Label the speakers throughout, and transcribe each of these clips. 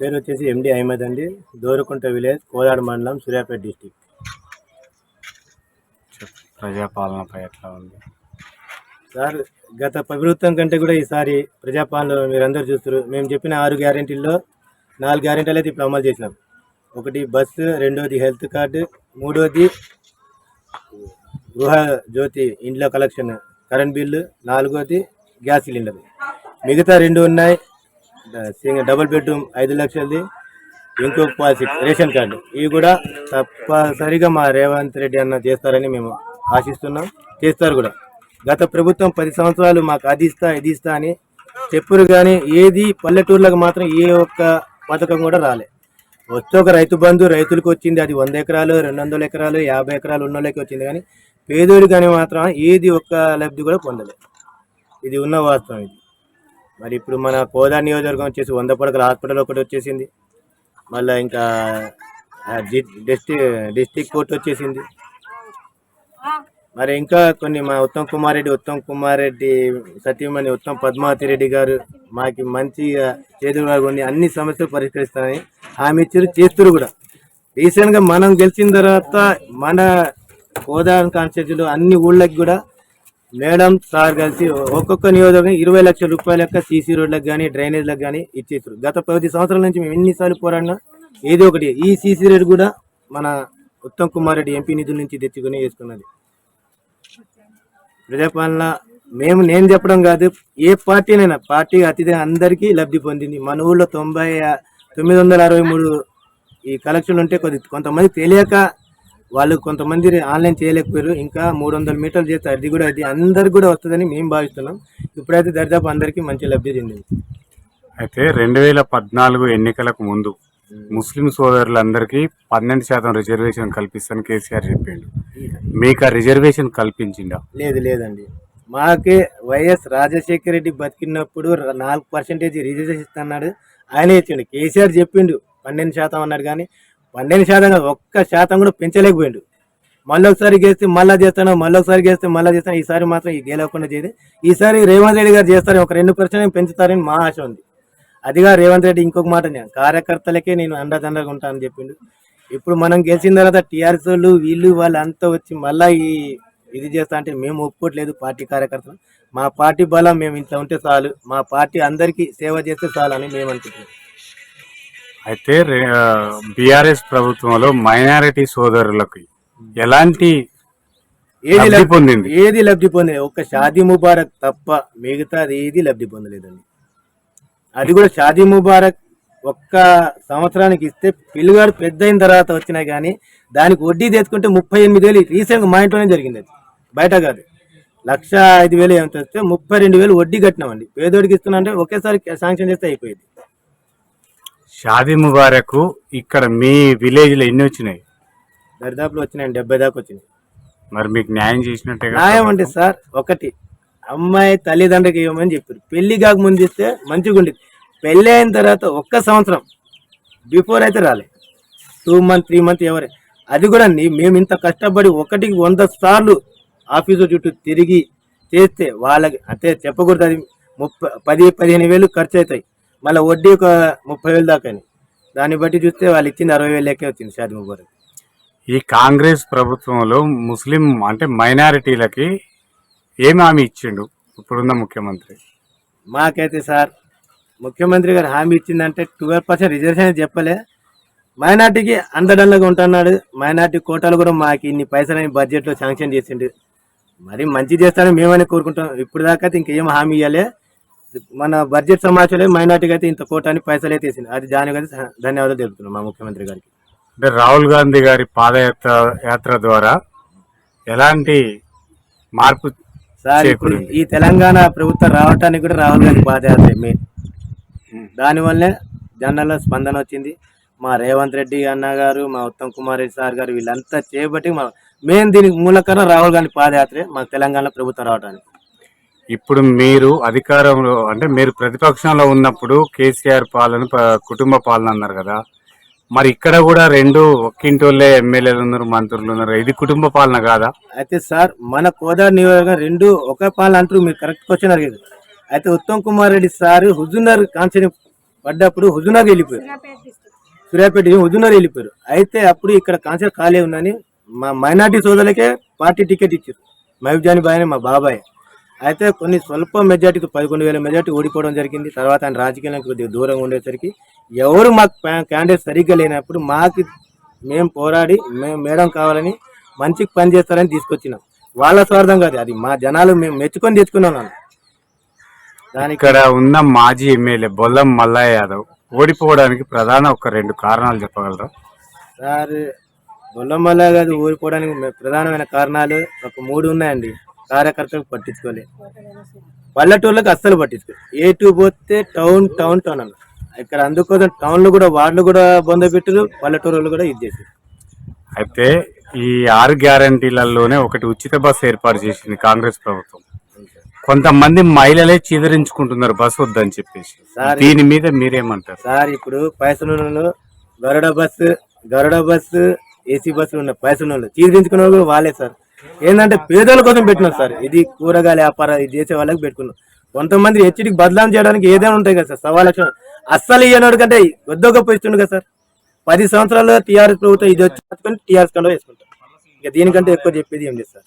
Speaker 1: పేరు వచ్చేసి ఎండి అహ్మద్ అండి. దోరుకుంట విలేజ్ కోదాడు మండలం సూర్యాపేట డిస్టిక్.
Speaker 2: ప్రజాపాలనపై ఎట్లా ఉంది?
Speaker 1: సార్ గత ప్రభుత్వం కంటే కూడా ఈసారి ప్రజాపాలనలో మీరందరూ చూస్తారు మేము చెప్పిన ఆరు గ్యారెంటీల్లో నాలుగు గ్యారెంటీలు అయితే ఇప్పుడు అమలు చేసినాం. ఒకటి బస్సు రెండోది హెల్త్ కార్డు మూడోది గృహ జ్యోతి ఇంట్లో కలెక్షన్ కరెంట్ బిల్లు నాలుగోది గ్యాస్ సిలిండర్. మిగతా రెండు ఉన్నాయి. సింగ- డబుల్ బెడ్రూమ్ ఐదు లక్షలది ఇంకో పాలసీ రేషన్ కార్డు. ఇవి కూడా తప్పనిసరిగా మా రేవంత్ రెడ్డి అన్న చేస్తారని మేము ఆశిస్తున్నాం. చేస్తారు కూడా. గత ప్రభుత్వం పది సంవత్సరాలు మాకు అది ఇస్తా ఇది ఇస్తా అని చెప్పురు కానీ ఏది పల్లెటూర్లకు మాత్రం ఏ ఒక్క పథకం కూడా రాలే. వచ్చే ఒక రైతు బంధు రైతులకు వచ్చింది అది వంద ఎకరాలు రెండు వందల ఎకరాలు యాభై ఎకరాలు ఉన్న వాళ్ళకి వచ్చింది కానీ పేదోడు కానీ మాత్రం ఏది ఒక్క లబ్ధి కూడా పొందలేదు ఇది ఉన్న వాస్తవం ఇది. మరి ఇప్పుడు మన కోదా నియోజకవర్గం వచ్చేసి వంద పడకల హాస్పిటల్ ఒకటి వచ్చేసింది. మళ్ళీ ఇంకా డిస్టిక్ డిస్టిక్ కోర్ట్ వచ్చేసింది. మరి ఇంకా కొన్ని మా ఉత్తమ్ కుమార్ రెడ్డి ఉత్తమ్ కుమార్ రెడ్డి సత్యమణి ఉత్తమ్ పద్మావతి రెడ్డి గారు మాకి మంచిగా చేదుగా ఉండి అన్ని సమస్యలు పరిష్కరిస్తారని హామీ ఇచ్చారు చేస్తారు కూడా. రీసెంట్గా మనం గెలిచిన తర్వాత మన హోదా కాన్స్టిట్యూన్సీలో అన్ని ఊళ్ళకి కూడా మేడం సార్ కలిసి ఒక్కొక్క నియోజకవర్గం ఇరవై లక్షల రూపాయల యొక్క సీసీ రోడ్లకు కానీ డ్రైనేజ్లకు కానీ ఇచ్చేసారు గత పది సంవత్సరాల నుంచి మేము ఎన్నిసార్లు పోరాడినా ఏదో ఒకటి ఈ సీసీ రోడ్ కూడా మన ఉత్తమ్ కుమార్ రెడ్డి ఎంపీ నిధుల నుంచి తెచ్చుకొని వేసుకున్నది. ప్రజాపాలన మేము నేను చెప్పడం కాదు ఏ పార్టీనైనా పార్టీ అతిథి అందరికీ లబ్ధి పొందింది. మన ఊళ్ళో తొంభై తొమ్మిది వందల అరవై మూడు ఈ కలెక్షన్లు ఉంటే కొద్ది కొంతమంది తెలియక వాళ్ళు కొంతమంది ఆన్లైన్ చేయలేకపోయారు. ఇంకా మూడు వందల మీటర్లు చేస్తే అది కూడా అది అందరికి కూడా వస్తుందని మేము భావిస్తున్నాం. ఇప్పుడైతే దరిదాపు అందరికీ మంచి లబ్ధి చెందింది.
Speaker 2: అయితే రెండు వేల పద్నాలుగు ఎన్నికలకు ముందు ముస్లిం సోదరులందరికీ పన్నెండు శాతం రిజర్వేషన్ కల్పిస్తాను కేసీఆర్ చెప్పిండు. మీకు ఆ రిజర్వేషన్ కల్పించిండా
Speaker 1: లేదు లేదండి. మాకే వైఎస్ రాజశేఖర రెడ్డి బతికినప్పుడు నాలుగు పర్సెంటేజ్ రిజర్వేషన్ ఇస్తున్నాడు ఆయనే ఇచ్చిండు. కేసీఆర్ చెప్పిండు. పన్నెండు శాతం అన్నాడు కానీ పన్నెండు శాతం ఒక్క శాతం కూడా పెంచలేకపోయిండు. మళ్ళీ ఒకసారి గేస్తే మళ్ళీ చేస్తాను మళ్ళీ ఒకసారి గేస్తే మళ్ళీ చేస్తాను ఈసారి మాత్రం ఈ గేలవకుండా చేయదు. ఈసారి రేవంత్ రెడ్డి గారు చేస్తారు ఒక రెండు పర్సెంట్ పెంచుతారని మా ఆశ ఉంది. అదిగా రేవంత్ రెడ్డి ఇంకొక మాట నేను కార్యకర్తలకే నేను అండదండగా ఉంటానని చెప్పిండు. ఇప్పుడు మనం గెలిచిన తర్వాత టీఆర్ఎస్ వాళ్ళు వీళ్ళు వాళ్ళు అంతా వచ్చి మళ్ళీ ఈ ఇది చేస్తా అంటే మేము ఒప్పుకోవట్లేదు పార్టీ కార్యకర్తలు. మా పార్టీ బలం మేము ఇంట్లో ఉంటే చాలు మా పార్టీ అందరికీ సేవ చేస్తే చాలు అని మేము అనుకుంటున్నాం.
Speaker 2: అయితే బీఆర్ఎస్ ప్రభుత్వంలో మైనారిటీ సోదరులకు ఎలాంటి
Speaker 1: ఏది
Speaker 2: లబ్ధి పొందింది?
Speaker 1: ఏది లబ్ధి పొందలేదు ఒక్క షాదీ ముబారక్ తప్ప మిగతాది ఏది లబ్ధి పొందలేదండి. అది కూడా షాదీ ముబారక్ ఒక్క సంవత్సరానికి ఇస్తే పిల్లగాడు పెద్ద అయిన తర్వాత వచ్చినా కానీ దానికి వడ్డీ తెచ్చుకుంటే ముప్పై ఎనిమిది వేలు రీసెంట్గా మా ఇంట్లోనే జరిగింది అది. బయట కాదు. లక్ష ఐదు వేలు ఎంత వస్తే ముప్పై రెండు వేలు వడ్డీ కట్టినామండి. పేదోడికి ఇస్తున్నా అంటే ఒకేసారి శాంక్షన్ చేస్తే అయిపోయేది.
Speaker 2: షాదీ ముబారక్ ఇక్కడ మీ విలేజ్లో ఎన్ని వచ్చినాయి?
Speaker 1: దరిదాపులో వచ్చినాయండి డెబ్బై దాకా వచ్చినాయి.
Speaker 2: మరి మీకు న్యాయం చేసినట్టే
Speaker 1: న్యాయం అంటే సార్ ఒకటి. అమ్మాయి తల్లిదండ్రులకి ఇవ్వమని చెప్పారు. పెళ్ళి కాక ముందు ఇస్తే మంచిగా ఉండేది. పెళ్ళి అయిన తర్వాత ఒక్క సంవత్సరం బిఫోర్ అయితే రాలే. టూ మంత్ త్రీ మంత్ ఎవరే? అది కూడా అండి మేము ఇంత కష్టపడి ఒకటికి వంద సార్లు ఆఫీసు చుట్టూ తిరిగి చేస్తే వాళ్ళకి అంటే చెప్పకూడదు అది. ముప్పై పది పదిహేను వేలు ఖర్చు అవుతాయి. మళ్ళీ వడ్డీ ఒక ముప్పై వేలు దాకా దాన్ని బట్టి చూస్తే వాళ్ళు ఇచ్చింది అరవై వేలు లెక్కే వచ్చింది షాది ముబారక్.
Speaker 2: ఈ కాంగ్రెస్ ప్రభుత్వంలో ముస్లిం అంటే మైనారిటీలకి ఏమి హామీ ఇచ్చిండు ఇప్పుడున్న ముఖ్యమంత్రి?
Speaker 1: మాకైతే సార్ ముఖ్యమంత్రి గారు హామీ ఇచ్చిందంటే ట్వెల్వ్ పర్సెంట్ రిజర్వేషన్ చెప్పలే. మైనార్టీకి అండదండగా ఉంటున్నాడు. మైనార్టీ కోటాలు కూడా మాకు ఇన్ని పైసలని బడ్జెట్లో శాంక్షన్ చేసిండు. మరి మంచి చేస్తారని మేమని కోరుకుంటాం ఇప్పుడు దాకా అయితే ఇంకేం హామీ ఇవ్వలే మన బడ్జెట్ సమాచారం మైనార్టీకి అయితే ఇంత కోటాని పైసలు అయితే అది దానికైతే ధన్యవాదాలు తెలుపుతున్నాం మా ముఖ్యమంత్రి గారికి.
Speaker 2: అంటే రాహుల్ గాంధీ గారి పాదయాత్ర యాత్ర ద్వారా ఎలాంటి మార్పు
Speaker 1: సార్ ఇప్పుడు. ఈ తెలంగాణ ప్రభుత్వం రావటానికి కూడా రాహుల్ గాంధీ పాదయాత్ర మెయిన్ దానివల్లే జనాల్లో స్పందన వచ్చింది. మా రేవంత్ రెడ్డి అన్న గారు మా ఉత్తమ్ కుమార్ రెడ్డి సార్ గారు వీళ్ళంతా చేయబట్టి మా మెయిన్ దీనికి మూలకరం రాహుల్ గాంధీ పాదయాత్రే మా తెలంగాణ ప్రభుత్వం రావడానికి
Speaker 2: ఇప్పుడు మీరు అధికారంలో అంటే మీరు ప్రతిపక్షంలో ఉన్నప్పుడు కేసీఆర్ పాలన ప- కుటుంబ పాలన అన్నారు కదా. మరి ఇక్కడ కూడా రెండు ఒక్కింటోళ్ళే ఎమ్మెల్యేలు ఉన్నారు మంత్రులు ఉన్నారు. ఇది కుటుంబ పాలన కాదా?
Speaker 1: అయితే సార్ మన కోదాడు నియోజకవర్గం రెండు ఒకే పాలన అంటారు మీరు కరెక్ట్ క్వశ్చన్ అడిగారు. అయితే ఉత్తమ్ కుమార్ రెడ్డి సార్ హుజునర్ కాంచెని పడ్డప్పుడు హుజునగర్ వెళ్ళిపోయారు. సూర్యాపేట హుజునగర్ వెళ్ళిపోయారు. అయితే అప్పుడు ఇక్కడ కాన్సెప్ట్ ఖాళీ ఉందని మా మైనార్టీ సోదరులకే పార్టీ టికెట్ ఇచ్చారు. మహబూబ్జాని బాయ్ మా బాబాయ్. అయితే కొన్ని స్వల్ప మెజార్టీకి పదకొండు వేల మెజార్టీ ఓడిపోవడం జరిగింది. తర్వాత ఆయన రాజకీయానికి కొద్దిగా దూరంగా ఉండేసరికి ఎవరు మాకు క్యాండిడేట్ సరిగ్గా లేనప్పుడు మాకు మేము పోరాడి మేము మేడం కావాలని మంచికి పని చేస్తారని తీసుకొచ్చినాం. వాళ్ళ స్వార్థం కాదు అది మా జనాలు మేము మెచ్చుకొని తెచ్చుకున్నాం. దానికి
Speaker 2: ఇక్కడ ఉన్న మాజీ ఎమ్మెల్యే బొల్లం మల్లయ్య యాదవ్ ఓడిపోవడానికి ప్రధాన ఒక రెండు కారణాలు చెప్పగలరా?
Speaker 1: సార్ బొల్లమల్ల గారు ఊరిపోవడానికి మె- ప్రధానమైన కారణాలు ఒక మూడు ఉన్నాయండి. కార్యకర్తలకు పట్టించుకోలే. పల్లెటూర్లకు అస్సలు పట్టించుకో ఏ టూ పోతే టౌన్ టౌన్ టౌన్ అన్న. ఇక్కడ అందుకోసం టౌన్లు కూడా వార్డులు కూడా బొంద పెట్టారు పల్లెటూరులు కూడా ఇది చేశారు
Speaker 2: అయితే ఈ ఆరు గ్యారంటీలలోనే ఒకటి ఉచిత బస్సు ఏర్పాటు చేసింది కాంగ్రెస్ ప్రభుత్వం. కొంతమంది మహిళలే చీదరించుకుంటున్నారు బస్సు వద్దని చెప్పేసి. దీని మీద మీరేమంటారు?
Speaker 1: సార్ ఇప్పుడు పైసలు Garuda bus Garuda bus A C బస్సులు ఉన్నాయి పైసలు చీదించుకున్న వాళ్ళు కూడా వాళ్ళే సార్. ఏంటంటే పేదల కోసం పెట్టినారు సార్. ఇది కూరగాయల వ్యాపారం ఇది చేసే వాళ్ళకి పెట్టుకున్నాం. కొంతమంది హెచ్చడికి బదలాం చేయడానికి ఏదైనా ఉంటాయి కదా సార్ సవా లక్షలు అస్సలు ఇయ్యనోడు కంటే వద్దొక ఇస్తుండు కదా సార్. పది సంవత్సరాలు టీఆర్ఎస్ ప్రభుత్వం ఇది వచ్చి టీఆర్ఎస్ కంటే వేసుకుంటాం. ఇంకా దీనికంటే ఎక్కువ చెప్పేది ఏం లేదు సార్.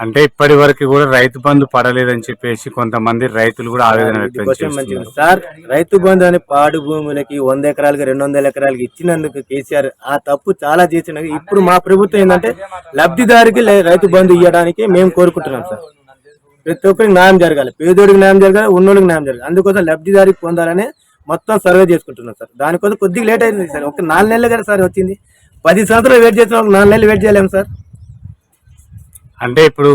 Speaker 2: అంటే ఇప్పటి వరకు కూడా రైతు బంధు పడలేదని చెప్పేసి కొంతమంది రైతులు కూడా ఆవేదన వ్యక్తం
Speaker 1: సార్ రైతు బంధు అని పాడు భూములకి వంద ఎకరాలకి రెండు వందల ఎకరాలకి ఇచ్చినందుకు కేసీఆర్ ఆ తప్పు చాలా చేసిన ఇప్పుడు మా ప్రభుత్వం ఏంటంటే లబ్ధిదారికి రైతు బంధు ఇవ్వడానికి మేము కోరుకుంటున్నాం సార్. ప్రతి ఒక్కరికి న్యాయం జరగాలి. పేదోడికి న్యాయం జరగాలి ఉన్నోడికి న్యాయం జరగాలి. అందుకోసం లబ్ధిదారికి పొందాలని మొత్తం సర్వే చేసుకుంటున్నాం సార్. దానికోసం కొద్దిగా లేట్ అయింది సార్. ఒక నాలుగు నెలలు కదా సార్ వచ్చింది. పది సంవత్సరాలు వెయిట్ చేసిన ఒక నాలుగు నెలలు వెయిట్ చేయలేము సార్.
Speaker 2: అంటే ఇప్పుడు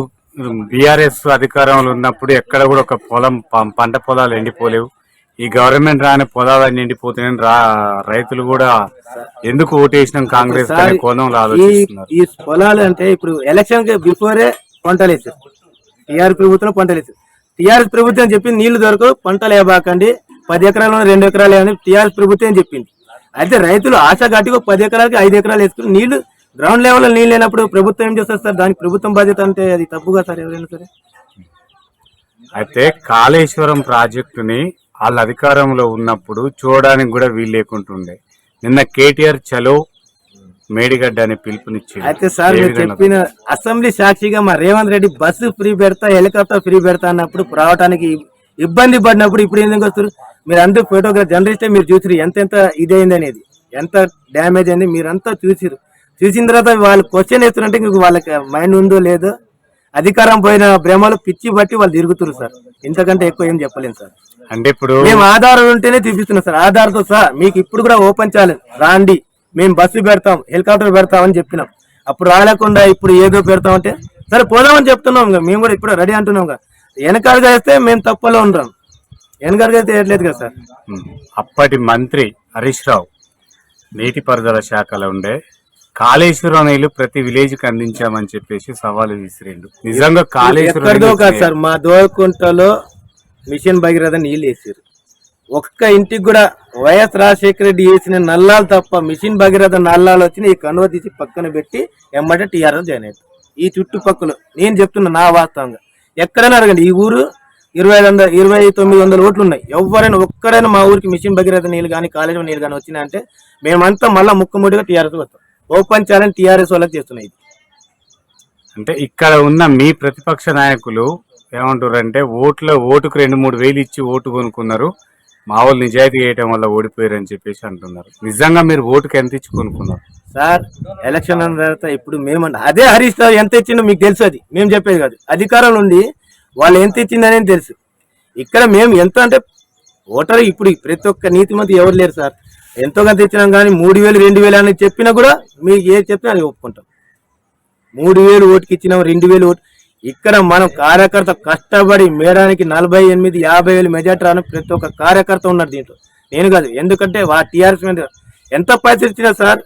Speaker 2: బీఆర్ఎస్ అధికారంలో ఉన్నప్పుడు ఎక్కడ కూడా ఒక పొలం పంట పొలాలు ఎండిపోలేవు. ఈ గవర్నమెంట్ రాని పొలాలు ఎండిపోతున్నాయని రా రైతులు కూడా ఎందుకు ఓటేసినాం కాంగ్రెస్ కోణంలో
Speaker 1: ఈ
Speaker 2: ఆలోచిస్తున్నారు?
Speaker 1: ఈ పొలాలు అంటే ఇప్పుడు ఎలక్షన్ బిఫోరే పంటలు వేసారు టీఆర్ ప్రభుత్వం పంటలు వేసారు టీఆర్ఎస్ ప్రభుత్వం చెప్పింది నీళ్ళు దొరకవు పంటలు వేయబాకండి పది ఎకరాలు రెండు ఎకరాలు అని టీఆర్ఎస్ ప్రభుత్వం చెప్పింది. అయితే రైతులు ఆశ గట్టిగా పది ఎకరాలకి ఐదు ఎకరాలు వేసుకుని నీళ్ళు గ్రౌండ్ లెవెల్లో నీళ్ళు లేనప్పుడు ప్రభుత్వం ఏం చేస్తారు సార్? దానికి ప్రభుత్వం బాధ్యత అంటే అది తప్పుగా సార్ ఎవరైనా సరే.
Speaker 2: అయితే కాళేశ్వరం ప్రాజెక్టుని వాళ్ళ అధికారంలో ఉన్నప్పుడు చూడడానికి కూడా వీలు లేకుంటుండే. నిన్న కేటీఆర్ చలో మేడిగడ్డ అని పిలుపునిచ్చింది
Speaker 1: అయితే సార్ మీరు చెప్పిన అసెంబ్లీ సాక్షిగా మా రేవంత్ రెడ్డి బస్సు ఫ్రీ పెడతా హెలికాప్టర్ ఫ్రీ పెడతా అన్నప్పుడు రావడానికి ఇబ్బంది పడినప్పుడు ఇప్పుడు ఎందుకు వస్తారు మీరు అందరూ ఫోటోగ్రాఫ్ జర్నలిస్టే మీరు చూసిరు ఎంత ఎంత ఇదైంది అనేది ఎంత డ్యామేజ్ అయింది మీరంతా చూసిరు చూసిన తర్వాత వాళ్ళు క్వశ్చన్ వేస్తున్నారంటే ఇంక వాళ్ళకి మైండ్ ఉందో లేదో అధికారం పోయిన భ్రమలు పిచ్చి బట్టి వాళ్ళు తిరుగుతున్నారు సార్. ఇంతకంటే ఎక్కువ ఏం చెప్పలేము సార్.
Speaker 2: అంటే ఇప్పుడు
Speaker 1: మేము ఆధారం ఉంటేనే చూపిస్తున్నాం సార్. ఆధార్తో సార్ మీకు ఇప్పుడు కూడా ఓపెన్ ఛాలెంజ్. రాండి మేము బస్సు పెడతాం హెలికాప్టర్ పెడతాం అని చెప్పినాం. అప్పుడు రాలేకుండా ఇప్పుడు ఏదో పెడతాం అంటే సరే పోదామని చెప్తున్నాం ఇంకా. మేము కూడా ఇప్పుడు రెడీ అంటున్నాం ఇంకా. వెనకాడుగా వేస్తే మేము తప్పలో ఉంటాం వెనకాడుగా అయితే వేయట్లేదు కదా సార్.
Speaker 2: అప్పటి మంత్రి హరీష్ రావు నీటిపారుదల శాఖలో ఉండే కాళేశ్వరం నీళ్ళు ప్రతి విలేజ్కి అందించామని చెప్పేసి సవాలు విసిరిండు. నిజంగా కాళేశ్వరం
Speaker 1: కాదు సార్ మా దోకుంటలో మిషన్ భగీరథ నీళ్ళు వేసారు. ఒక్క ఇంటికి కూడా వైఎస్ రాజశేఖర రెడ్డి వేసిన నల్లాలు తప్ప మిషన్ భగీరథ నల్లాలు వచ్చి ఈ కనువ తీసి పక్కన పెట్టి ఎమ్మటే టీఆర్ఎస్ జాయిన్ అయ్యారు ఈ చుట్టుపక్కల నేను చెప్తున్నా నా వాస్తవంగా. ఎక్కడైనా అడగండి ఈ ఊరు ఇరవై ఐదు వందల ఇరవై తొమ్మిది వందల ఓట్లు ఉన్నాయి. ఎవరైనా ఒక్కడైనా మా ఊరికి మిషన్ భగీరథ నీళ్ళు కానీ కాలేజీ నీళ్ళు కానీ వచ్చినాయంటే మేమంతా మళ్ళీ ముక్కుముడిగా టీఆర్ఎస్ వస్తాం. Open challenge T R S వాళ్ళకి చేస్తున్నాయి.
Speaker 2: అంటే ఇక్కడ ఉన్న మీ ప్రతిపక్ష నాయకులు ఏమంటారు అంటే ఓట్ల ఓటుకు రెండు మూడు వేలు ఇచ్చి ఓటు కొనుక్కున్నారు. మా వాళ్ళు నిజాయితీ చేయటం వల్ల ఓడిపోయారు అని చెప్పేసి అంటున్నారు. నిజంగా మీరు ఓటుకు ఎంత ఇచ్చి కొనుక్కున్నారు?
Speaker 1: సార్ ఎలక్షన్ అన్న తర్వాత ఇప్పుడు మేమన్నా అదే హరీష్ రావు ఎంత ఇచ్చిందో మీకు తెలుసు అది. మేము చెప్పేది కాదు. అధికారంలో ఉండి వాళ్ళు ఎంత ఇచ్చిందనేది తెలుసు. ఇక్కడ మేము ఎంత అంటే ఓటర్ ఇప్పుడు ప్రతి ఒక్క నీతిమంతి ఎవరు లేరు సార్? ఎంతో కొంత ఇచ్చినాం కానీ మూడు వేలు రెండు వేలు అని చెప్పినా కూడా మీకు ఏ చెప్పినా అది ఒప్పుకుంటాం. మూడు వేలు ఓటుకి ఇచ్చినాం రెండు వేలు ఓటు. ఇక్కడ మనం కార్యకర్త కష్టపడి మేడానికి నలభై ఎనిమిది యాభై వేలు మెజార్టీ రాని ప్రతి ఒక్క కార్యకర్త ఉన్నారు దీంట్లో. నేను కాదు ఎందుకంటే వా టీఆర్ఎస్ మీద ఎంత పైసలు ఇచ్చినా సార్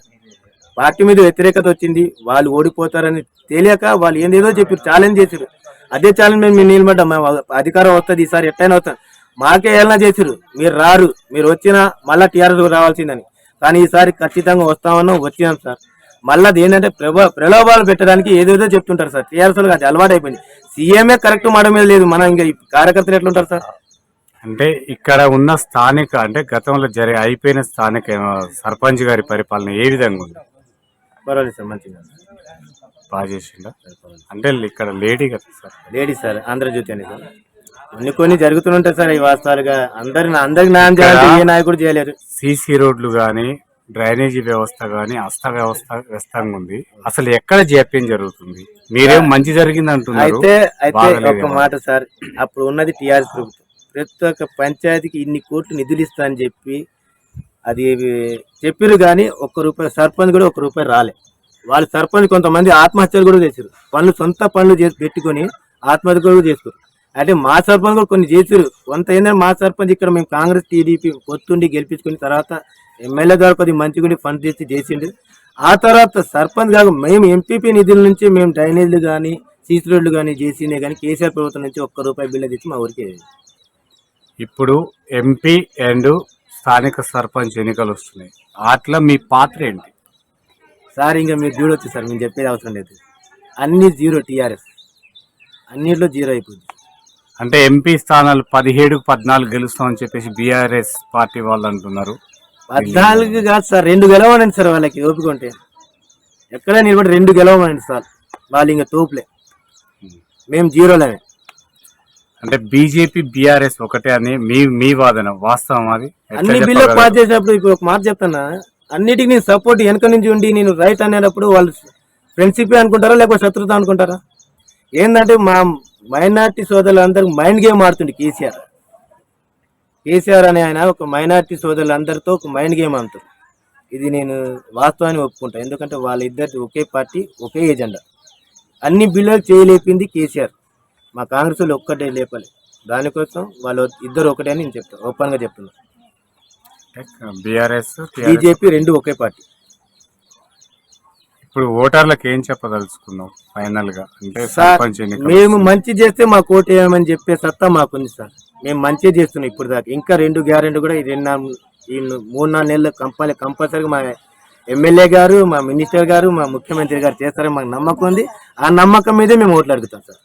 Speaker 1: పార్టీ మీద వ్యతిరేకత వచ్చింది వాళ్ళు ఓడిపోతారని తెలియక వాళ్ళు ఏందేదో చెప్పారు ఛాలెంజ్ చేశారు అదే ఛాలెంజ్ మేము నిలబడ్డాం మేము అధికారం వస్తుంది ఈసారి ఎట్టయినా వస్తుంది మాకే ఏమైనా చేశారు మీరు రారు. మీరు వచ్చినా మళ్ళా టీఆర్ఎస్ రావాల్సిందని. కానీ ఈసారి ఖచ్చితంగా వస్తామన్నాం వచ్చినాం సార్. మళ్ళీ అది ఏంటంటే ప్రభా ప్రలోభాలు పెట్టడానికి ఏదేదో చెప్తుంటారు సార్. టీఆర్ఎస్ అది అలవాటు అయిపోయింది. సీఎంఏ కరెక్ట్ మాట మీద లేదు. మనం ఇంకా కార్యకర్తలు ఎట్లుంటారు సార్?
Speaker 2: అంటే ఇక్కడ ఉన్న స్థానిక అంటే గతంలో జరి అయిపోయిన స్థానిక సర్పంచ్ గారి పరిపాలన ఏ విధంగా ఉంది?
Speaker 1: పర్వాలేదు సార్ మంచిగా.
Speaker 2: బాగా చేసిందా అంటే ఇక్కడ లేడీ కదా సార్.
Speaker 1: లేడీస్ సార్ ఆంధ్రజ్యోతి అని సార్. కొన్ని కొన్ని జరుగుతుంటాయి సార్ ఈ వాస్తవాలుగా. అందరి అందరికి న్యాయం చేయాలంటే ఏ నాయకుడు చేయలేరు.
Speaker 2: సీసీ రోడ్లు కానీ డ్రైనేజీ వ్యవస్థ కానీ అస్త వ్యవస్థ వ్యస్తంగా ఉంది. అసలు ఎక్కడ జాప్యం జరుగుతుంది? మీరేం మంచి జరిగింది అంటున్నారు?
Speaker 1: అయితే అయితే ఒక మాట సార్. అప్పుడు ఉన్నది టీఆర్ఎస్ ప్రభుత్వం. ప్రతి ఒక్క పంచాయతీకి ఇన్ని కోట్లు నిధులు ఇస్తా అని చెప్పి అది చెప్పారు కానీ ఒక్క రూపాయి సర్పంచ్ కూడా ఒక రూపాయి రాలే. వాళ్ళు సర్పంచ్ కొంతమంది ఆత్మహత్యలు కూడా చేశారు పనులు సొంత పనులు చేసి పెట్టుకొని ఆత్మహత్య కూడా చేస్తారు అంటే మా సర్పంచ్ కూడా కొన్ని చేశారు కొంత ఏంటంటే మా సర్పంచ్ ఇక్కడ మేము కాంగ్రెస్ టీడీపీ పొత్తుండి గెలిపించుకుని తర్వాత ఎమ్మెల్యే ద్వారా కొద్దిగా మంచిగా ఫండ్ చేసి చేసిండు. ఆ తర్వాత సర్పంచ్ కాక మేము ఎంపీపీ నిధుల నుంచి మేము డ్రైనేజీలు కానీ సీసీ రోడ్లు కానీ చేసినే కానీ కేసీఆర్ ప్రభుత్వం నుంచి ఒక్క రూపాయి బిల్లు తెచ్చి మా ఊరికి
Speaker 2: ఇప్పుడు ఎంపీ అండ్ స్థానిక సర్పంచ్ ఎన్నికలు వస్తున్నాయి. అట్లా మీ పాత్ర ఏంటి?
Speaker 1: సార్ ఇంకా మీరు చూడొచ్చు సార్ మేము చెప్పేది అవసరం లేదు. అన్ని జీరో టీఆర్ఎస్. అన్నిట్లో జీరో అయిపోయింది
Speaker 2: అంటే ఎంపీ స్థానాలు పదిహేడు పద్నాలుగు గెలుస్తామని చెప్పేసి బీఆర్ఎస్ పార్టీ వాళ్ళు అంటున్నారు.
Speaker 1: పద్నాలుగు కాదు సార్ రెండు గెలవనండి సార్ వాళ్ళకి ఓపిక ఉంటే. ఎక్కడ నిలబడి రెండు గెలవమండి సార్ వాళ్ళు ఇంకా తోపులే. మేము జీరోలమే.
Speaker 2: అంటే బీజేపీ బీఆర్ఎస్ ఒకటే అని మీ మీ వాదన వాస్తవం అది?
Speaker 1: అన్ని బిల్లు? పాస్ చేసినప్పుడు ఇప్పుడు ఒక మాట చెప్తానా అన్నిటికీ నేను సపోర్ట్ వెనక నుంచి ఉండి నేను రైట్ అనేటప్పుడు వాళ్ళు ఫ్రెండ్షిప్ అనుకుంటారా లేకపోతే శత్రుత అనుకుంటారా? ఏంటంటే మా మైనార్టీ సోదరులందరూ మైండ్ గేమ్ ఆడుతుండే కేసీఆర్. కేసీఆర్ అనే ఆయన ఒక మైనార్టీ సోదరులందరితో ఒక మైండ్ గేమ్ ఆడుతారు ఇది నేను వాస్తవాన్ని ఒప్పుకుంటా. ఎందుకంటే వాళ్ళిద్దరు ఒకే పార్టీ ఒకే ఏజెండా అన్ని బిల్లులు చేయలేపింది కేసీఆర్. మా కాంగ్రెస్ వాళ్ళు ఒక్కటే లేపాలి. దానికోసం వాళ్ళు ఇద్దరు ఒకటే అని నేను చెప్తాను ఓపెన్గా చెప్తున్నా.
Speaker 2: బీఆర్ఎస్
Speaker 1: బీజేపీ రెండు ఒకే పార్టీ.
Speaker 2: ఇప్పుడు ఓటర్లకు ఏం చెప్పదలుచుకున్నావు ఫైనల్గా అంటే
Speaker 1: సార్
Speaker 2: సర్పంచ్ ఎన్నికలు
Speaker 1: మేము మంచి చేస్తే మా కోట వేయమని చెప్పే సత్తా మాకుంది సార్. మేము మంచి చేస్తున్నాం ఇప్పుడు దాకా ఇంకా రెండు గ్యారెంటీ కూడా ఈ రెండు నాలుగు ఈ మూడు నాలుగు నెలలు కంపల్సరీ కంపల్సరీగా మా ఎమ్మెల్యే గారు మా మినిస్టర్ గారు మా ముఖ్యమంత్రి గారు చేస్తారని మాకు నమ్మకం ఉంది. ఆ నమ్మకం మీదే మేము ఓట్లు అడుగుతాం సార్.